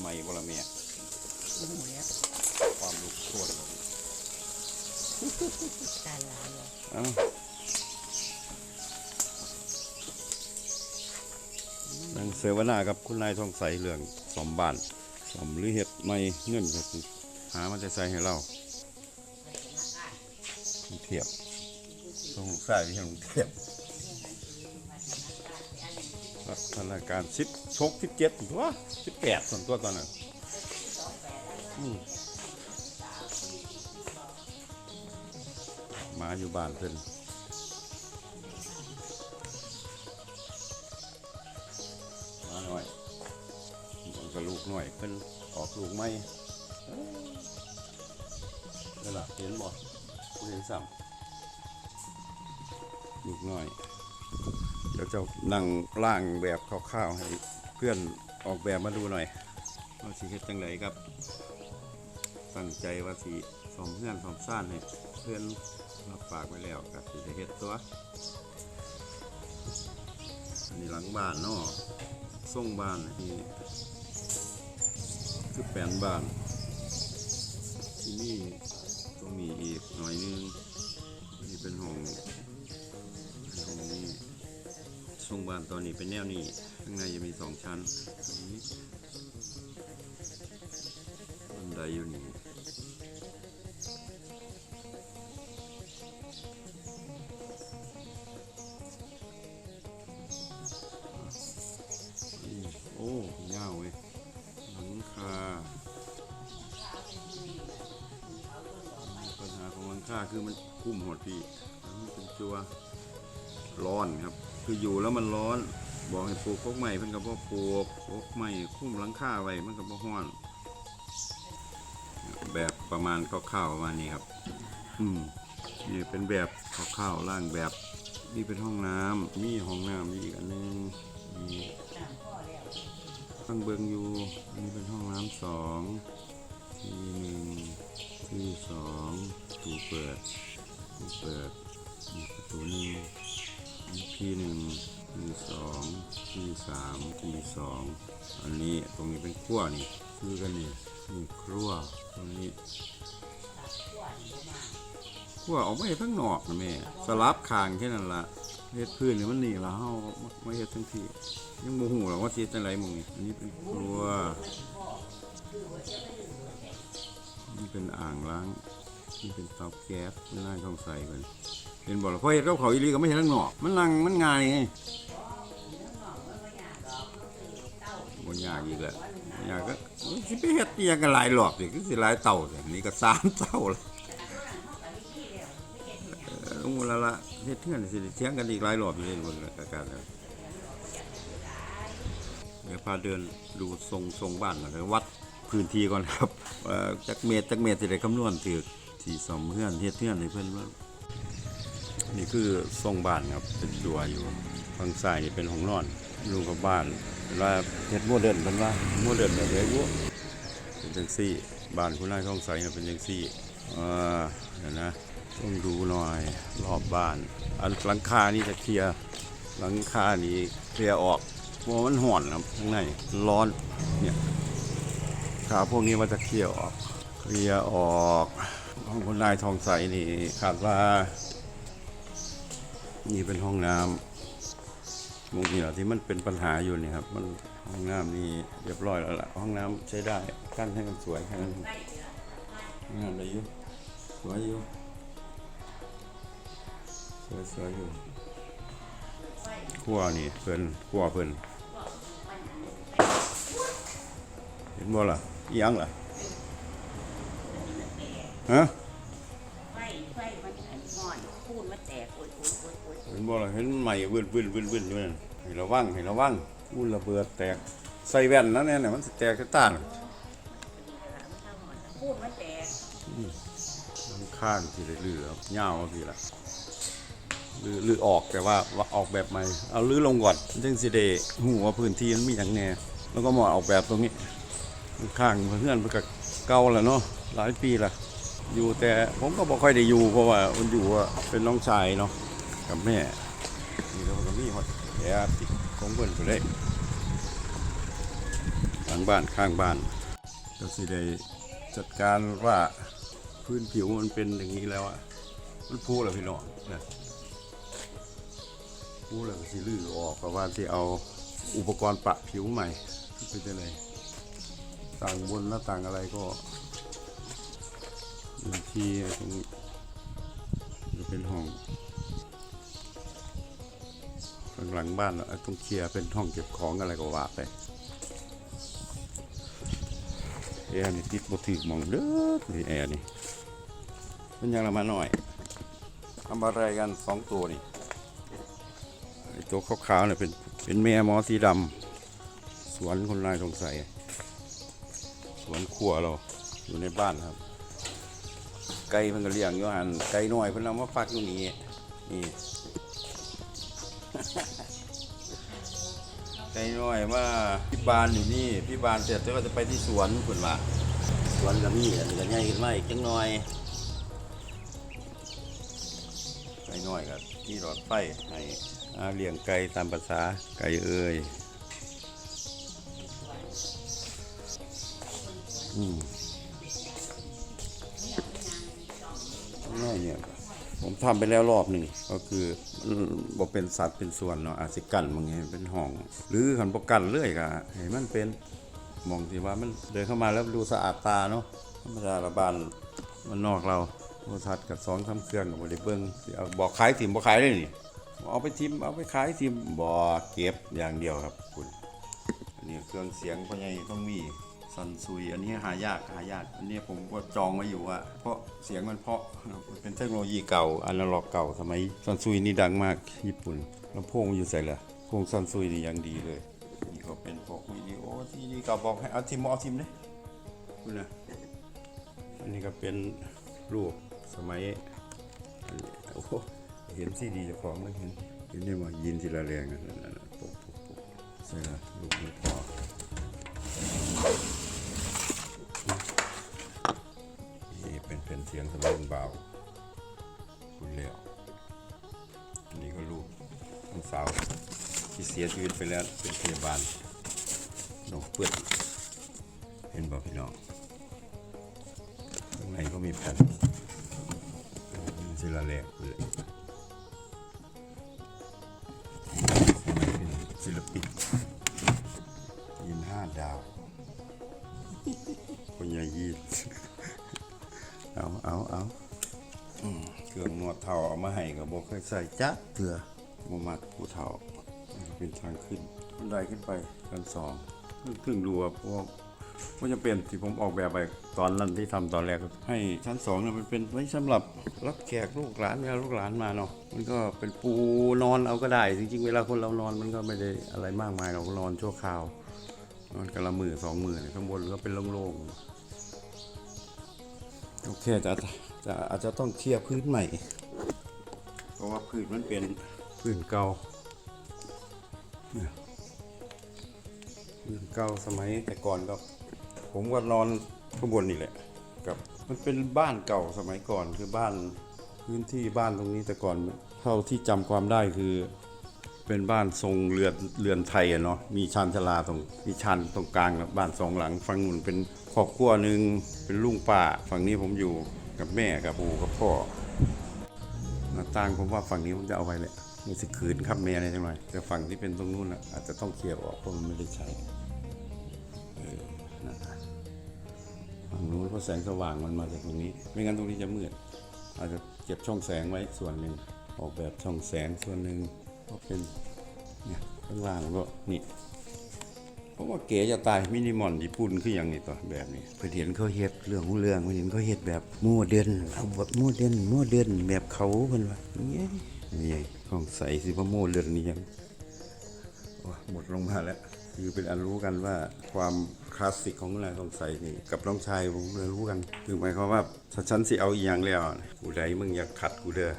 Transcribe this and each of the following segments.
ใหม่บ่ละแม่บ่หูแล้วความลูกโคตรตาลายเลยเอ้านังเสวนากับคุณนายทองใสเรื่องสมบ้านสมหรือเฮ็ดใหม่เงินก็สิหามาจะใส่ให้เราเทียบต้องลูกชายที่ให้ลุงเทียบ พัฒนาการสิบชกสิบเจ็ดตัวสิบแปดส่วนตัวตอนนั้นมาอยู่บ้านเพิ่นมาหน่อยมันก็ลูกหน่อยเพิ่นออกลูกไม่นี่นล่ะเห็นบ่เห็นซ้ำลูกหน้อย ดี๋ยวจะนั่งร่างแบบคร่าวๆให้เพื่อนออกแบบมาดูหน่อยว่าสิเฮ็ดจังไดครับ ตั้งใจว่าสิสอมเพื่อนสอมซ่านให้เพื่อนรับปากไว้แล้วกับสิจะเฮ็ดตัวอันนี้หลังบ้านเนาะส่งบ้านนี่คือแปลนบ้าน ที่นี่ตรงนี้อีกหน่อยนึงนี่เป็นห้อง ส่งบานตอนนี้เป็นแนวนี้ข้างในจะมีสองชั้นอันนี้บันไดอยู่นี่โอ้ยาวเว้ยหลังคาปัญหาของหลังคาคือมันคุ้มหดพี่แล้วมันเป็นจัวร้อนครับ คืออยู่แล้วมันร้อน บอกให้ปลูกพวกใหม่เพิ่นก็บ่ปลูกพวกใหม่คุ้มหลังคาไว้มันก็บ่ฮ้อน แบบประมาณคร่าวๆประมาณนี้ครับ อืมนี่เป็นแบบคร่าวๆร่างแบบนี่เป็นห้องน้ำมีห้องน้ำอีกอันนึงมีข้างเบิงอยู่อันนี้เป็นห้องน้ำสองทีหนึ่งที่สองประตูเปิดประตูเปิดอีประตูหนึ่งอันนี้ ทีหนึ่งทีสองทีสามทีสองอันนี้ตรงนี้เป็นขั้วนี่คือกันนี่นี่ครัวตรงนี้ขั้วออกมาให้ทั้งหนอกนะแม่สลับคางแค่นั้นละเฮ็ดพื้นนี่มันนี่ละเฮาไม่เฮ็ดทั้งทียังโมโหหรอกว่าสิจังไรมึงนี่อันนี้เป็นครัวนี่เป็นอ่างล้างนี่เป็นเตาแก๊สมันน่าต้องใส่กัน เป็นบ่อเพราะเห็ดกับเขาอีลีก็ไม่เห็นข้างนอกมันลังมันง่ายไงบนยากอีกแหละยากก็สิไปเฮ็ดเตียงกันหลายหลอกสิคือสิหลายเต่าสินี่ก็สามเต่าละออลงมละละเฮ็ดเทื่อนสิเถียงกันอีกหลายรอบอยู่เลยบนอากาศแล้วเดี๋ยวพาเดินดูทรงทรงบ้านหน่อยวัดพื้นที่ก่อนครับว่าจักเมตรจักเมตรจะได้คำนวณถือที่สมเพื่อนเฮ็ดเพื่อนให้เพื่อนว่า นี่คือทรงบ้านครับเป็นตัวอยู่ฝั่งซ้ายนี่เป็นห้องนอนรูกับบ้านเวลาเฮ็ดโมเดิร์นเป็นว่าโมเดิร์นแบบไหนวะเป็นจังซี่ บ้านคุณนายท้องใสเป็นจังซี่อ่าเดี๋ยวนะ ต้องดูหน่อยรอบบ้าน อันหลังคานี่จะเคลียร์หลังคานี่เคลียร์ออกเพราะมันห่อนครับข้างในร้อนเนี่ยขาพวกนี้มันจะเคลียร์ออกเคลียร์ออกห้องคนนายทองใสนี่คาดว่า นี่เป็นห้องน้ำมุมนี้แหละที่มันเป็นปัญหาอยู่นี่ครับ มันห้องน้ำนี่เรียบร้อยแล้วล่ะห้องน้ำใช้ได้กั้นให้มันสวยแค่นั้นงานได้อยู่สวยอยู่สวยสวยอยู่ขั้วนี่เพิ่นขั้วเพิ่นเห็นบ่ล่ะยังล่ะฮะ ห่อนพูนมันแตกโอ้ยโอ้ยโอ้ยโอ้ยเห็นบ่ล่ะเห็นใหม่วืนวืนวืนวืนอยู่นั่นให้ระวังให้ระวังอู้ระเบิดแตกใส่แว่นนะเนี่ยน่ะมันสิแตกกระต้านพูนมันแตกมันข้างสิได้ลือครับยาวสิล่ะลือลือออกแต่ว่าว่าออกแบบใหม่เอาลือลงก่อนจึงสิได้ฮู้ว่าพื้นที่มันมีหยังแน่แล้วก็มาออกแบบตรงนี้ข้างเพื่อนเพื่อนก็เก่าแล้วเนาะหลายปีละ อยู่แต่ผมก็บ่ค่อยได้อยู่เพราะว่ามันอยู่ว่าเป็นน้องชายเนาะกับแม่นี่เราก็มีฮอดแย่ติดของเพิ่นไปเลยหลังบ้านข้างบ้านก็สิได้จัดการว่าพื้นผิวมันเป็นอย่างนี้แล้วอะมันพูแล้วพี่น้องนะพูแล้วก็สิลื้อออกเพราะว่าที่เอาอุปกรณ์ปะผิวใหม่เป็นจะไงต่างบนหน้าต่างอะไรก็ บางทีตรงนี้จะเป็นห้องข้างหลังบ้านอะต้องเคลียร์เป็นห้องเก็บของอะไรก็ว่าไปแอร์นี่ติดบ่ถึกหมองเด้อนี่แอร์นี่เป็นยังละมาหน่อยทำอะไรกันสองตัวนี่ตัวขาวๆเนี่ยเป็นเป็นแม่หมอสีดำสวนคนนายสงสัยสวนครัวเราอยู่ในบ้านครับ ไก่มันก็เลี้ยงอยู่หันไก่น้อยเพิ่นเอามาฟักอยู่นี่นี่ไก่น้อยว่าพี่บานอยู่นี่พี่บานเสร็จแล้วก็จะไปที่สวนคุณว่าสวนก็มีอันนี้ก็ใหญ่ขึ้นมาอีกจังหน่อยไก่น้อยก็ที่หลอดไฟให้เลี้ยงไก่ตามภาษาไก่เอ้ยอืม ทำไปแล้วรอบหนึ่งก็คือบอกเป็นสัตว์เป็นส่วนเนาะอาจสิกันบางอย่างเป็นห้อง หรือขันประกันเรื่อยก็ให้มันเป็นมองที่ว่ามันเดินเข้ามาแล้วดูสะอาดตาเนาะธรรมดาละบานมันนอกเราโทรทัศน์กับสองสามเครื่องกับบริเบิ้งสิเอาบอกขายถิ่มบอกขายได้นี่เอาไปทิมเอาไปขายทิมบ่เก็บอย่างเดียวครับคุณอันนี้เครื่องเสียงพ่อใหญ่ต้องมี ซันซุย อันนี้หายากหายาก อันนี้ผมก็จองไว้อยู่ว่าเพราะเสียงมันเพราะนะครับมันเป็นเทคโนโลยีเก่าอนาล็อกเก่าสมัยซันซุยนี่ดังมากญี่ปุ่นลำโพงมันอยู่ใส่ละโพงซันซุยนี่ยังดีเลยนี่ก็เป็นพวกวิดีโอที่นี่ก็บอกให้เอาทิมเอาทิมเลยคุณนะอันนี้ก็เป็นรูปสมัยอันนี้โอ้โหเห็นซีดีเจ้าของแล้วเห็นเห็นได้ว่ายินทีละแรงนั่นนั่นนั่นปุ๊บปุ๊บปุ๊บใส่ละลูกนี้พอ เสียงสำหรับเบาคุณเลี้ยวอันนี้ก็ลูกน้องสาวที่เสียชีวิตไปแล้วเป็นพยาบาลน้องเปื้อนเห็นบอกพี่น้องข้างในก็มีแผ่นศิลาแรงเลยเป็นศิลปินยินห้าดาวคนใหญ่ยีด เอาเอาเอาอืมเครื่องนวดเท้าเอามาให้ก็บอกเคยใส่จักเถื่อบ่มักผู้เฒ่าเป็นทางขึ้นบันไดขึ้นไปชั้นสองเพิ่งเพิ่งรู้ว่าเพราะว่าว่าจะเป็นที่ผมออกแบบไปตอนนั้นที่ทำตอนแรกก็ให้ชั้นสองเนี่ยมันเป็นไว้สำหรับรับแขกลูกหลานเวลาลูกหลานมาเนาะมันก็เป็นปูนอนเอาก็ได้ จริงๆ เวลาคนเรานอนมันก็ไม่ได้อะไรมากมายเราก็นอนชั่วคราว นอนกันละมือสองมือเนี่ยข้างบนก็เป็นโล่งๆ โอเคจะจะอาจจะต้องเคลียร์พื้นใหม่ เพราะว่าพื้นมันเป็นพื้นเก่าเนี่ยพื้นเก่าสมัยแต่ก่อนก็ ผมก็นอนข้างบนนี่แหละกับมันเป็นบ้านเก่าสมัยก่อนคือบ้านพื้นที่บ้านตรงนี้แต่ก่อนเท่าที่จำความได้คือ เป็นบ้านทรงเรือนเรือนไทยอะเนาะมีชานชลาตรงมีชันตรงกลางบ้านสองหลังฝั่งนู้นเป็นครอบครัวหนึ่งเป็นลุงป้าฝั่งนี้ผมอยู่กับแม่กับปู่กับพ่อหน้าต่างผมว่าฝั่งนี้ผมจะเอาไว้แหละมันสิขืนครับแม่อะไรจังหน่อยแต่ฝั่งที่เป็นตรงนู้นอะอาจจะต้องเคลียร์ออกเพราะมันไม่ได้ใช้เออนั่นน่ะฝั่งนู้นเพราะแสงสว่างมันมาจากตรงนี้ ไม่งั้นตรงนี้จะมืดอาจจะเก็บช่องแสงไว้ส่วนหนึ่งออกแบบช่องแสงส่วนหนึ่ง ก็เป็นเนี่ยข้างล่างก็นี่เพราะว่าเก๋จะตายมินิมอลญี่ปุ่นคืออย่างนี้ตัวแบบนี้เพื่อเห็นเขาเฮ็ดเรื่องของเรื่องเพื่อเห็นเขาเฮ็ดแบบโมเดิร์นเอาแบบโมเดิร์นโมเดิร์นแบบเขาเพิ่นว่าเนี่ยนี่ของใสสิว่าโมเดิร์นนี่ยังหมดลงมาแล้วคือเป็นอันรู้กันว่าความคลาสสิกของนายทองใสนี่กับน้องชายผมเลยรู้กัน คือหมายความว่าถ้าฉันสิเอาอีหยังแล้วกูใดมึงอยากขัดกูเด้อ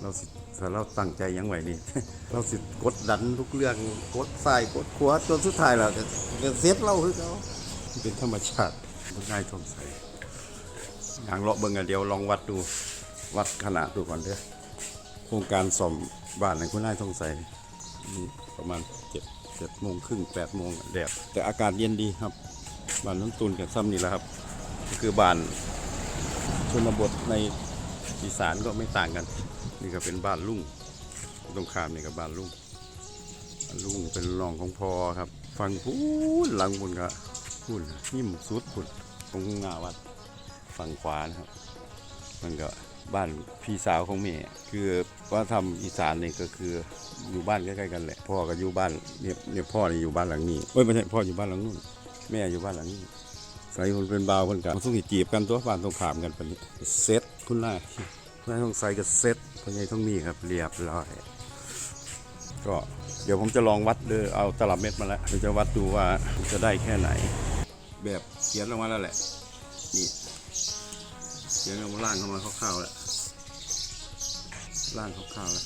เราสิถ้าเราตั้งใจหยังไหวนี่ เราสิกดดันทุกเรื่องกดซ้ายกดขวาจนสุดท้ายเราจะจะเซตเราคือเขาเป็นธรรมชาติมันง่ายทองใสอย่างเลาะเบิ่งอันเดียวลองวัดดูวัดขนาดดูก่อนเด้อโครงการซ่อมบ้านในคุณนายทองใสนี่ประมาณเจ็ดเจ็ดโมงครึ่งแปดโมงแดดแต่อากาศเย็นดีครับบ้านน้ำตุนกับซ้ำนี่แหละครับก็คือบ้านชนบทในอีสานก็ไม่ต่างกัน นี่ก็เป็นบ้านลุงตรงข้ามนี่ก็บ้านลุงลุงเป็นรองของพอครับฟังพูนหลังบุญก็พูนนิ่มสุดพุดตรงงาวัดฝั่งขวานะครับ มันก็บ้านพี่สาวของแม่คือว่าทำอีสานนี่ก็คืออยู่บ้านใกล้ๆกันแหละ พ่อก็อยู่บ้านเนี่ยเนี่ยพ่อนี่อยู่บ้านหลังนี้เอ้ยไม่ใช่พ่ออยู่บ้านหลังนู้นแม่อยู่บ้านหลังนี้ใส่คนเป็นบ่าวคนกันมันต้องจีบกันตัวบ้านตรงขามกันเป็นเซ็ตคุณนาย นายต้องใส่กับเซ็ตพ่อใหญ่ต้องมีครับเรียบร้อย ก็เดี๋ยวผมจะลองวัดเดอเอาตลับเม็ดมาแล้วเดี๋ยวจะวัดดูว่าจะได้แค่ไหน แบบเขียนลงมาแล้วแหละนี่เดี๋ยวเราล่างเข้ามาคร่าวๆแล้วล่างคร่าวๆแล้ว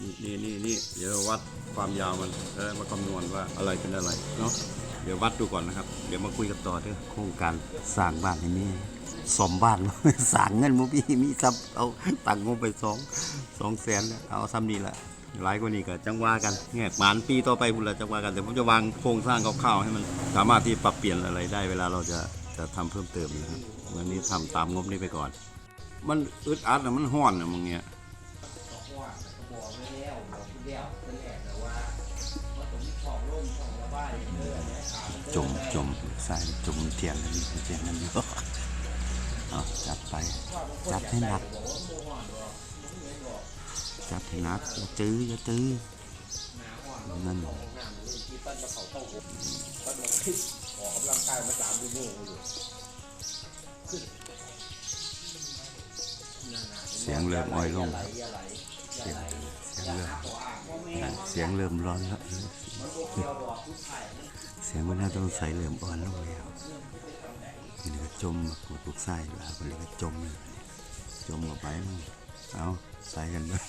นี่นี่นี่นี่เดี๋ยววัดความยาวมันแล้วมาคำนวณว่าอะไรเป็นอะไรเนาะเดี๋ยววัดดูก่อนนะครับ เดี๋ยวมาคุยกันต่อเด้อโครงการสร้างบ้านให้ สมบ้านสร้างเงินมุพี่มีซับเอาตังค์งบไปสองสองแสนเอาซ้ำนี่แหละหลายกว่านี้ก็จังว่ากันแง่หมานปีต่อไปพุ่นละจังว่ากันแต่ผมจะวางโครงสร้างคร่าวๆให้มันสามารถที่ปรับเปลี่ยนอะไรได้เวลาเราจะจะทำเพิ่มเติมนะครับวันนี้ทำตามงบนี้ไปก่อน มันอึดอัดนะมันห้อนนะมึงเนี้ยว่าบอกไม่แล้วบอกที่แล้วเป็นแรกแต่ว่าว่าตรงนี้ของร่มของระบายเด้อเนี่ยนนจมจมใส่จมเทียนแล้วมีเทียนนั่นอยู่เอา จัดไป จัดให้หนัก จัดให้หนักอย่าจื้ออย่าจื้อนั่นน้ำนี่ที่ต้นมาเขาเข้าหัวต้นมาคิดออกกำลังกายมาสามชั่วโมงอยู่เสียงเริ่มอ้อยลงไหลครับเสียงเสียงเริ่มเสียงเริ่มร้อนแล้วเคเอาบอกทุกถ่ายนะเสียงมันน่าต้องใส่เริ่มอ่อนลงแล้ว นี่ก็จมมาปวดลูกไส้ลาไปเลยก็จมเลยจมออกไปมันเอาใส่กันเบ้าง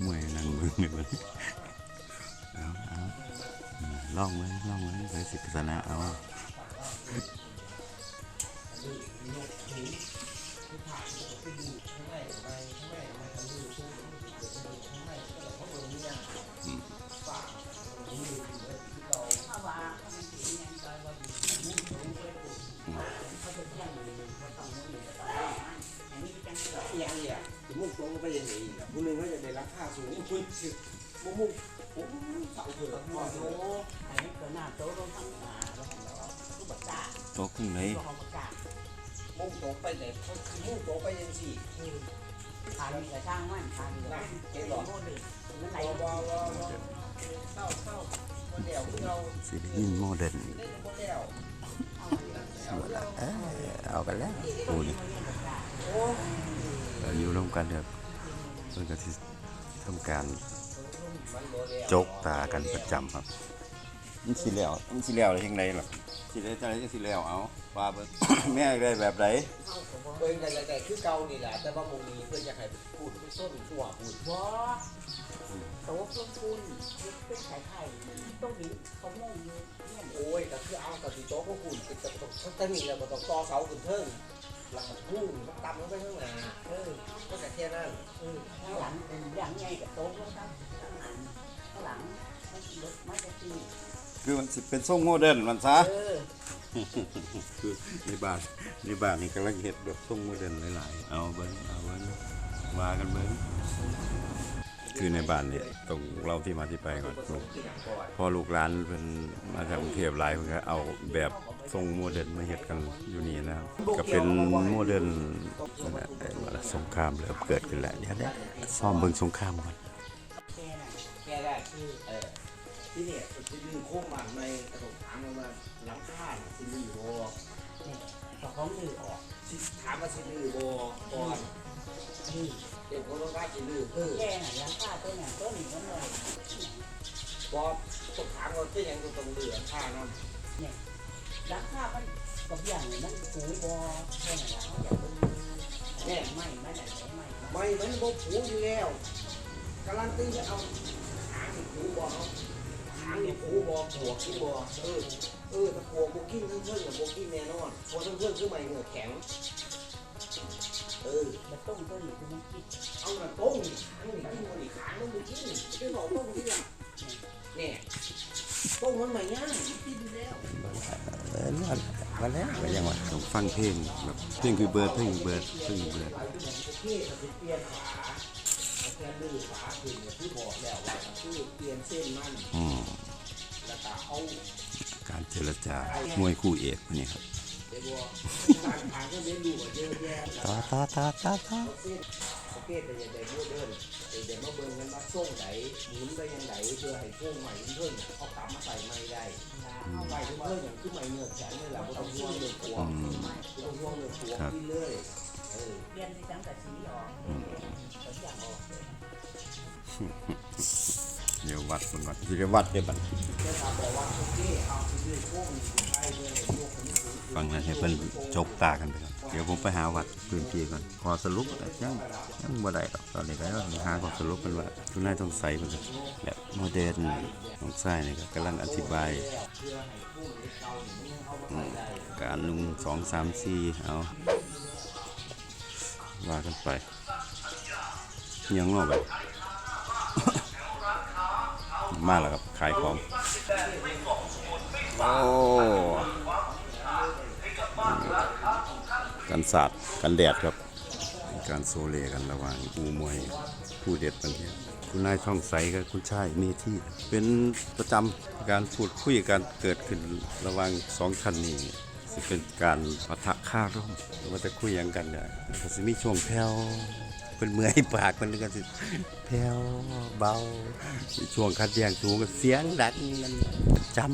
เมื่อยนั่งมึงเนี่ยมันเอาเอาอืมลองไว้ลองไว้ไปศึกษาเอาถ้า มุ่งตรงไปยังสี่ทานกระช่างมันทานกระเป็นโมเดลมันไหลบอบอบอเศร้าเศร้าวันเดียวคือเราสิได้ยินโมเดิร์นเล่นวันเดียวเออเอากันแล้วกูนี่โอ้เราอยู่ร่วมกันเถอะเพื่อที่ทำการ จกตากันประจำครับมันสิแล้วมันสิแล้วอะไรยังไงหรอสิได้จะได้สิแล้วเอาว่าเบิ่ง แม่ได้แบบไหนเบิ่งแต่แต่คือเก่านี่แหละแต่ว่าโมมีเพื่อนอยากให้พูดส้นตัวพูดบ่โตต้นทุนเป็นไข่ไข่ต้นนี้เขาโม่อยู่เนี่ยโอ้ยก็คือเอากับสีโต๊ะก็พูดติดกับตรงตั้งนี่แล้วมันต้องต่อเสาขึ้นเทิงหลังพุ่งมันต่ำลงไปข้างหน้าเออก็แต่แค่นั้นเออข้างหลังเป็นอย่างไงกับโต๊ะแล้วครับ ลังมันรถมันจะตีคือมันสิเป็นทรงโมเดิร์นมันซะ เออ คือในบ้านในบ้านนี่กำลังเฮ็ดแบบทรงโมเดิร์นหลายๆ เอาเบิ่งเอาเบิ่งว่ากันเบิ่งคือในบ้านนี่ต้องเราที่มาที่ไปก่อนลูกพอลูกหลานเป็นมาจากกรุงเทพหลายเพิ่นก็เอาแบบทรงโมเดิร์นมาเฮ็ดกันอยู่นี่นะครับก็เป็นโมเดิร์นนั่นแหละแต่ว่าสงครามเริ่มเกิดขึ้นแล้วเดี๋ยวเดี๋ยวซ่อมเบิ่งสงครามก่อนแค่นั้นแก้ได้คือเออที่เนี่ยจะดึงโค้งมันในกระดกถามมาหลังคาสิลือโบเนี่ยก็ของดื้อออกถามว่าสิลือโบก่อนดื้อเด็กคนต้องการสิลือเออแค่ไหนราคาตัวไหนตัวนี้มันเลยบอต้องถามว่าที่ยังต้องลือค่านั่นราคามันกับอย่างมันสูงบ่แค่ไหนแล้วอย่ากดูแม่ไม่ไม่ไหนไม่ไม่มันโบผูอยู่แล้วการันตีจะเอา หางนี่ผูบอหางนี่ผูบอหัวขี้บอเออเออถ้าหัวโบกิ้งเพื่อนกับโบกิ้งแน่นอนหัวเพื่อนคือไม่เหงื่อแข็งเออมันต้มตัวนี้คือมันคิดเอาหน่ะต้มหางนี่กินมันอีกหางมันไม่กินไม่บอกต้มที่ละเนี่ยต้มมันใหม่ย่างกินแล้วเออนั่นมาแล้วก็ยังว่าต้องฟังเพลงแบบเพลงคือเบิร์ดเพลงคือเบิร์ดเพลงคือเบิร์ด โอเคก็สิเปลี่ยนฝาแค่ลื้อฝาขึ้นเนี่ยคือบอกแล้วว่าก็คือเปลี่ยนเส้นมันอืมแล้วก็เอาการเจรจามวยคู่เอกคนนี้ครับเดี๋ยวบอกทางทางก็เรียนรู้ว่าเยอะแยะต่อต่อต่อต่อต่อเส้นโอเคแต่อย่าได้โมเดิร์นแต่เดี๋ยวมาเบิ่งกันว่าส่งไหนหมุนไปยังไหนเพื่อให้ช่วงใหม่เพิ่นเอากลับมาใส่ใหม่ได้เอาใหม่เพิ่นอย่างคือใหม่เนื้อแข็งนี่แหละบ่ต้องห่วงเรื่องตัวบ่ต้องห่วงเรื่องตัวกินเลยเออเปลี่ยนที่สังกะสีออกก็อย่างออก เดี๋ยววัดมันก่อนที่จะวัดเดี๋ยวบัดแต่ถ้าว่าโอเด้วยพวกนี้ใช้ด้วยพวกนี้ฟังนะให้เพิ่นจกตากันไปก่อนเดี๋ยวผมไปหาวัดพื้นที่ก่อนขอสรุปแต่ยังยังบ่ได้หรอกตอนนี้ก็หาขอสรุปกันว่าทุกนายต้องใส่มันแบบโมเดิร์นน้องชายนี่ก็กำลังอธิบายการลุงสองสามสี่เอาว่ากันไป ยังงอกไปมาแล้วครับ ขายของ โอ้กันศาสตร์กันแดดครับ การโซเลกันระหว่างอูมวยผู้เด็ดบางทีคุณนายท่องใสกับคุณชายเมที่ เป็นประจำการพูดคุยการเกิดขึ้นระหว่างสองท่านนี้จะเป็นการปะทะค่าร่มว่าจะคุยยังกันเนี่ยจะมีช่วงแผ่ว เป็นเมื่อยปากมันก็จะแผ่วเบาช่วงคัดแยงสูงก็เสียงดังนั่นจำ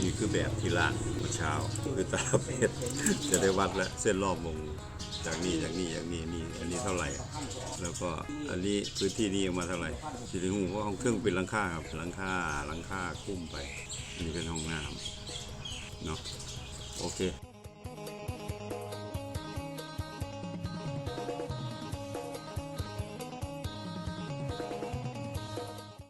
นี่คือแบบที่ร้านเมื่อเช้าคือตาเพชรจะได้วัดแล้วเส้นรอบวงจากนี่จากนี่จากนี่นี่อันนี้เท่าไหร่ แล้วก็อันนี้พื้นที่นี้มาเท่าไหร่สิริหูเพราะห้องเครื่องเป็นหลังคาครับหลังคาหลังคาคุ้มไปนนี้เป็นห้องน้ำเนาะโอเค